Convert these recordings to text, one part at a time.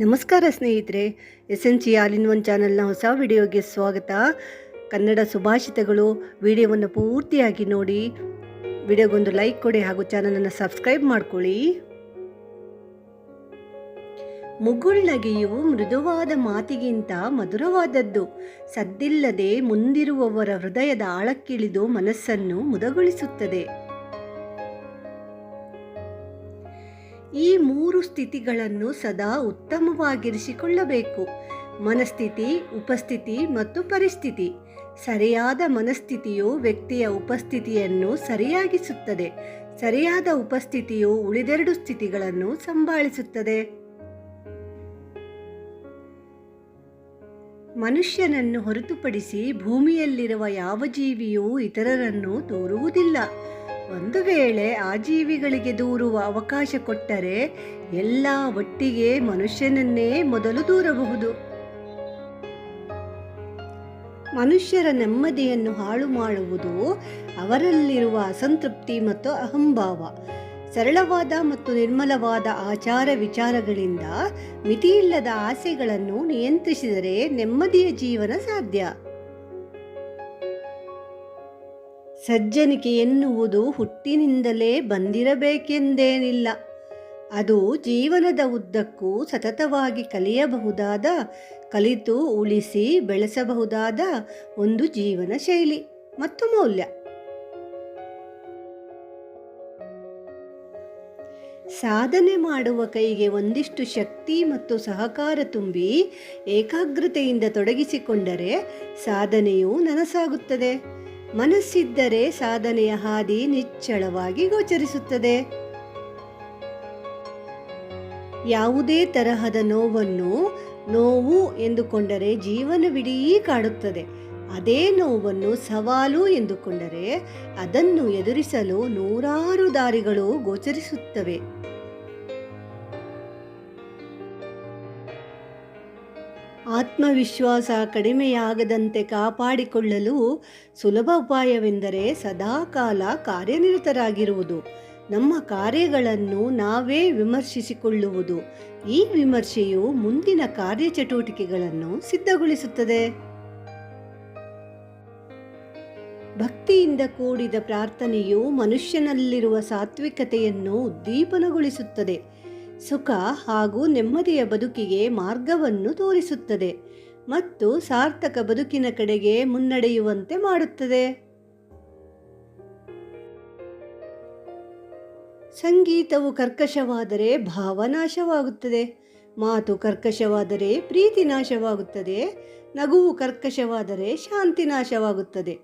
ನಮಸ್ಕಾರ ಸ್ನೇಹಿತರೆ S N C all in one ಚಾನಲ್ನ ಹೊಸ ವಿಡಿಯೋಗೆ ಸ್ವಾಗತ. ಕನ್ನಡ ಸುಭಾಷಿತಗಳು, ವಿಡಿಯೋವನ್ನು ಪೂರ್ತಿಯಾಗಿ ನೋಡಿ. ವಿಡಿಯೋಗೊಂದು ಲೈಕ್ ಕೊಡಿ ಹಾಗೂ ಚಾನಲನ್ನು ಸಬ್ಸ್ಕ್ರೈಬ್ ಮಾಡ್ಕೊಳ್ಳಿ. ಮುಗುಳ್ನಗೆಯು ಮೃದುವಾದ ಮಾತಿಗಿಂತ ಮಧುರವಾದದ್ದು. ಸದ್ದಿಲ್ಲದೆ ಮುಂದಿರುವವರ ಹೃದಯದ ಆಳಕ್ಕಿಳಿದು ಮನಸ್ಸನ್ನು ಮುದಗೊಳಿಸುತ್ತದೆ. ಈ ಮೂರು ಸ್ಥಿತಿಗಳನ್ನು ಸದಾ ಉತ್ತಮವಾಗಿರಿಸಿಕೊಳ್ಳಬೇಕು. ಮನಸ್ಥಿತಿ, ಉಪಸ್ಥಿತಿ ಮತ್ತು ಪರಿಸ್ಥಿತಿ. ಸರಿಯಾದ ಮನಸ್ಥಿತಿಯು ವ್ಯಕ್ತಿಯ ಉಪಸ್ಥಿತಿಯನ್ನು ಸರಿಯಾಗಿಸುತ್ತದೆ. ಸರಿಯಾದ ಉಪಸ್ಥಿತಿಯು ಉಳಿದೆರಡು ಸ್ಥಿತಿಗಳನ್ನು ಸಂಭಾಳಿಸುತ್ತದೆ. ಮನುಷ್ಯನನ್ನು ಹೊರತುಪಡಿಸಿ ಭೂಮಿಯಲ್ಲಿರುವ ಯಾವ ಜೀವಿಯೂ ಇತರರನ್ನು ದೂರುವುದಿಲ್ಲ ಒಂದು ವೇಳೆ ಆ ಜೀವಿಗಳಿಗೆ ದೂರುವ ಅವಕಾಶ ಕೊಟ್ಟರೆ ಎಲ್ಲ ಒಟ್ಟಿಗೆ ಮನುಷ್ಯನನ್ನೇ ಮೊದಲು ದೂರಬಹುದು. ಮನುಷ್ಯರ ನೆಮ್ಮದಿಯನ್ನು ಹಾಳು ಮಾಡುವುದು ಅವರಲ್ಲಿರುವ ಅಸಂತೃಪ್ತಿ ಮತ್ತು ಅಹಂಭಾವ. ಸರಳವಾದ ಮತ್ತು ನಿರ್ಮಲವಾದ ಆಚಾರ ವಿಚಾರಗಳಿಂದ ಮಿತಿಯಿಲ್ಲದ ಆಸೆಗಳನ್ನು ನಿಯಂತ್ರಿಸಿದರೆ ನೆಮ್ಮದಿಯ ಜೀವನ ಸಾಧ್ಯ. ಸಜ್ಜನಿಕೆ ಎನ್ನುವುದು ಹುಟ್ಟಿನಿಂದಲೇ ಬಂದಿರಬೇಕೆಂದೇನಿಲ್ಲ. ಅದು ಜೀವನದ ಉದ್ದಕ್ಕೂ ಸತತವಾಗಿ ಕಲಿಯಬಹುದಾದ, ಕಲಿತು ಉಳಿಸಿ ಬೆಳೆಸಬಹುದಾದ ಒಂದು ಜೀವನ ಶೈಲಿ, ಮತ್ತು ಮೌಲ್ಯ. ಸಾಧನೆ ಮಾಡುವ ಕೈಗೆ ಒಂದಿಷ್ಟು ಶಕ್ತಿ ಮತ್ತು ಸಹಕಾರ ತುಂಬಿ ಏಕಾಗ್ರತೆಯಿಂದ ತೊಡಗಿಸಿಕೊಂಡರೆ ಸಾಧನೆಯು ನನಸಾಗುತ್ತದೆ. ಮನಸ್ಸಿದ್ದರೆ ಸಾಧನೆಯ ಹಾದಿ ನಿಚ್ಚಳವಾಗಿ ಗೋಚರಿಸುತ್ತದೆ. ಯಾವುದೇ ತರಹದ ನೋವನ್ನು ನೋವು ಎಂದುಕೊಂಡರೆ ಜೀವನವಿಡೀ ಕಾಡುತ್ತದೆ. ಅದೇ ನೋವನ್ನು ಸವಾಲು ಎಂದುಕೊಂಡರೆ ಅದನ್ನು ಎದುರಿಸಲು ನೂರಾರು ದಾರಿಗಳು ಗೋಚರಿಸುತ್ತವೆ. ಆತ್ಮವಿಶ್ವಾಸ ಕಡಿಮೆಯಾಗದಂತೆ ಕಾಪಾಡಿಕೊಳ್ಳಲು ಸುಲಭ ಉಪಾಯವೆಂದರೆ ಸದಾಕಾಲ ಕಾರ್ಯನಿರತರಾಗಿರುವುದು. ನಮ್ಮ ಕಾರ್ಯಗಳನ್ನು ನಾವೇ ವಿಮರ್ಶಿಸಿಕೊಳ್ಳುವುದು. ಈ ವಿಮರ್ಶೆಯು ಮುಂದಿನ ಕಾರ್ಯಚಟುವಟಿಕೆಗಳನ್ನು ಸಿದ್ಧಗೊಳಿಸುತ್ತದೆ. ಭಕ್ತಿಯಿಂದ ಕೂಡಿದ ಪ್ರಾರ್ಥನೆಯು ಮನುಷ್ಯನಲ್ಲಿರುವ ಸಾತ್ವಿಕತೆಯನ್ನು ಉದ್ದೀಪನಗೊಳಿಸುತ್ತದೆ. ಸುಖ ಹಾಗೂ ನೆಮ್ಮದಿಯ ಬದುಕಿಗೆ ಮಾರ್ಗವನ್ನು ತೋರಿಸುತ್ತದೆ ಮತ್ತು ಸಾರ್ಥಕ ಬದುಕಿನ ಕಡೆಗೆ ಮುನ್ನಡೆಯುವಂತೆ ಮಾಡುತ್ತದೆ. ಸಂಗೀತವು ಕರ್ಕಶವಾದರೆ ಭಾವನಾಶವಾಗುತ್ತದೆ, ಮಾತು ಕರ್ಕಶವಾದರೆ ಪ್ರೀತಿ ನಾಶವಾಗುತ್ತದೆ ನಗುವು ಕರ್ಕಶವಾದರೆ ಶಾಂತಿ ನಾಶವಾಗುತ್ತದೆ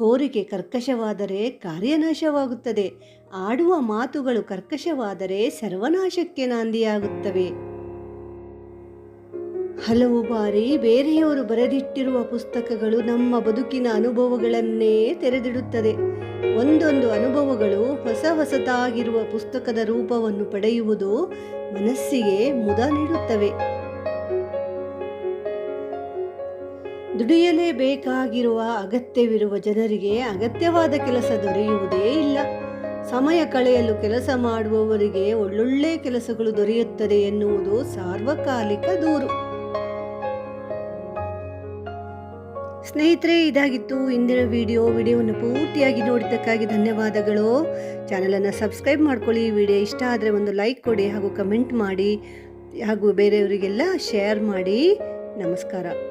ಕೋರಿಕೆ ಕರ್ಕಶವಾದರೆ ಕಾರ್ಯನಾಶವಾಗುತ್ತದೆ. ಆಡುವ ಮಾತುಗಳು ಕರ್ಕಶವಾದರೆ ಸರ್ವನಾಶಕ್ಕೆ ನಾಂದಿಯಾಗುತ್ತವೆ. ಹಲವು ಬಾರಿ ಬೇರೆಯವರು ಬರೆದಿಟ್ಟಿರುವ ಪುಸ್ತಕಗಳು ನಮ್ಮ ಬದುಕಿನ ಅನುಭವಗಳನ್ನೇ ತೆರೆದಿಡುತ್ತದೆ. ಒಂದೊಂದು ಅನುಭವಗಳು ಹೊಸ ಹೊಸತಾಗಿರುವ ಪುಸ್ತಕದ ರೂಪವನ್ನು ಪಡೆಯುವುದು ಮನಸ್ಸಿಗೆ ಮುದ ನೀಡುತ್ತವೆ. ದುಡಿಯಲೇಬೇಕಾಗಿರುವ ಅಗತ್ಯವಿರುವ ಜನರಿಗೆ ಅಗತ್ಯವಾದ ಕೆಲಸ ದೊರೆಯುವುದೇ ಇಲ್ಲ. ಸಮಯ ಕಳೆಯಲು ಕೆಲಸ ಮಾಡುವವರಿಗೆ ಒಳ್ಳೊಳ್ಳೆ ಕೆಲಸಗಳು ದೊರೆಯುತ್ತದೆ ಎನ್ನುವುದು ಸಾರ್ವಕಾಲಿಕ ದೂರು. ಸ್ನೇಹಿತರೆ, ಇದಾಗಿತ್ತು ಇಂದಿನ ವಿಡಿಯೋ. ವಿಡಿಯೋವನ್ನು ಪೂರ್ತಿಯಾಗಿ ನೋಡಿದ್ದಕ್ಕಾಗಿ ಧನ್ಯವಾದಗಳು. ಚಾನಲನ್ನು ಸಬ್ಸ್ಕ್ರೈಬ್ ಮಾಡ್ಕೊಳ್ಳಿ. ವಿಡಿಯೋ ಇಷ್ಟ ಆದರೆ ಒಂದು ಲೈಕ್ ಕೊಡಿ ಹಾಗೂ ಕಮೆಂಟ್ ಮಾಡಿ ಹಾಗೂ ಬೇರೆಯವರಿಗೆಲ್ಲ ಶೇರ್ ಮಾಡಿ. ನಮಸ್ಕಾರ.